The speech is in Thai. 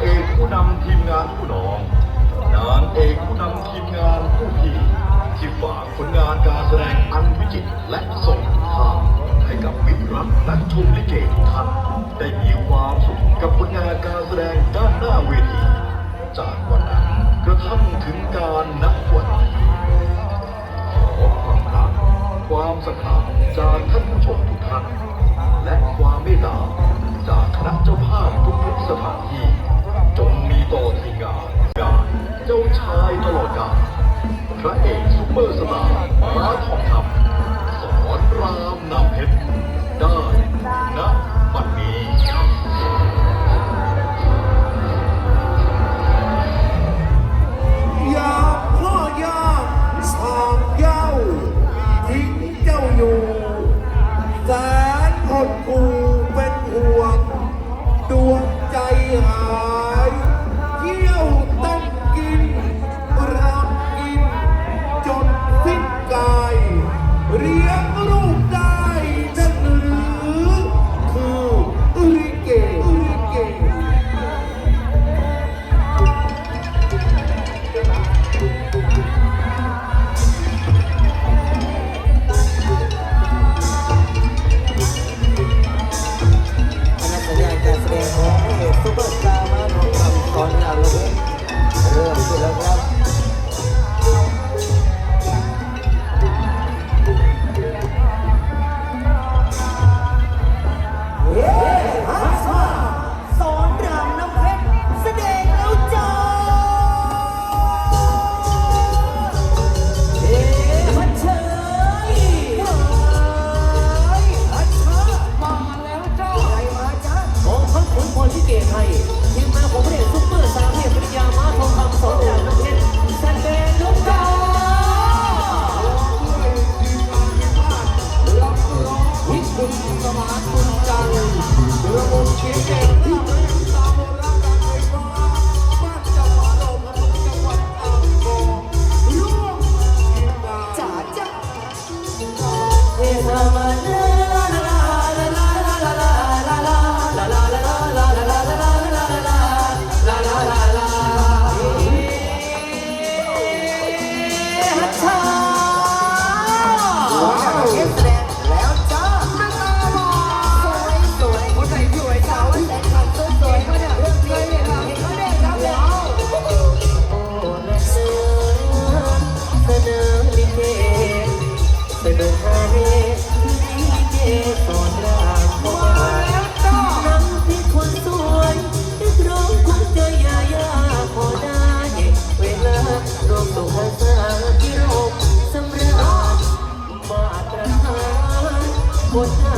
เอกผู้นำทีมงานผู้น้องนางเอกผู้นำทีมงานผู้พี่ที่ฝากผลงานการแสดงอันวิจิตรและส่งภาพให้กับวิรรักนักชมลิเกทุกท่านได้ เอร์สตาร์ร้านทองคำสอนรามนำเพชรได้นะบัดนี้ยาพ่อยาสามย้าทิ้งเจ้าอยู่แสนหดกูเป็นห่วงดวงใจหา เลิกแล้ว 我